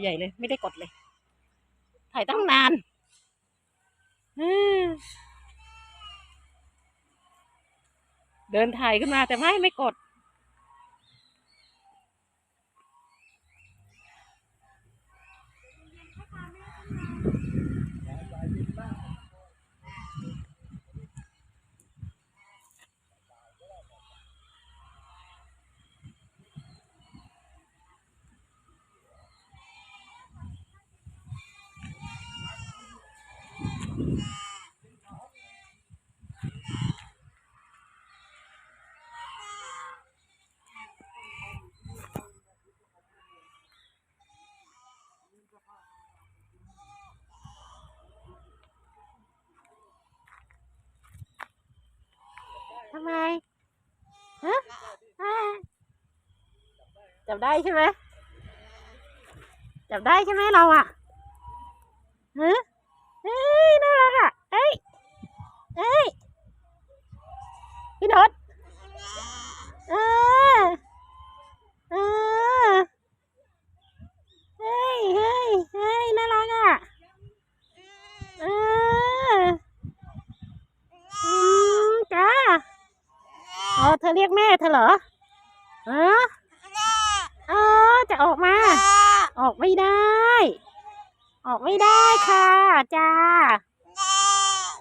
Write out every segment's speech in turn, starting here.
ใหญ่เลย ไม่ได้กดเลย ถ่ายตั้งนานเดินถ่ายขึ้นมาแต่ไม่ไม่กด ทำไมฮะอ่าจับได้ใช่ไหมจับได้ใช่ไหมเราอะฮะ เอ้ยน่ารักอะเอ้ยเอ้ยพี่นดเออเออเฮ้ยเฮ้ยเฮ้ยน่ารักอะเอออืมจ้าอ๋อเธอเรียกแม่เธอเหรอเออเออจะออกมา ออกไม่ได้ ออกไม่ได้ค่ะจ้า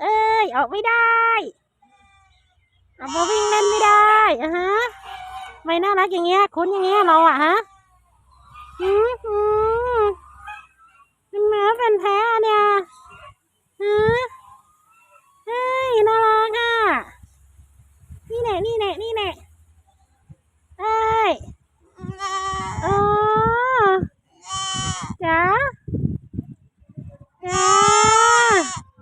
เอ้ยออกไม่ได้ออกมาวิ่งเล่นไม่ได้อะฮะไม่น่ารักอย่างเงี้ยคุ้นอย่างเงี้ยเราอะฮะอืมอืมเป็นหมาเป็นแพ้เนี่ยฮะเฮ้ยน่ารักอะนี่แน่นี่แน่นี่แน่เอ้ย Yeah.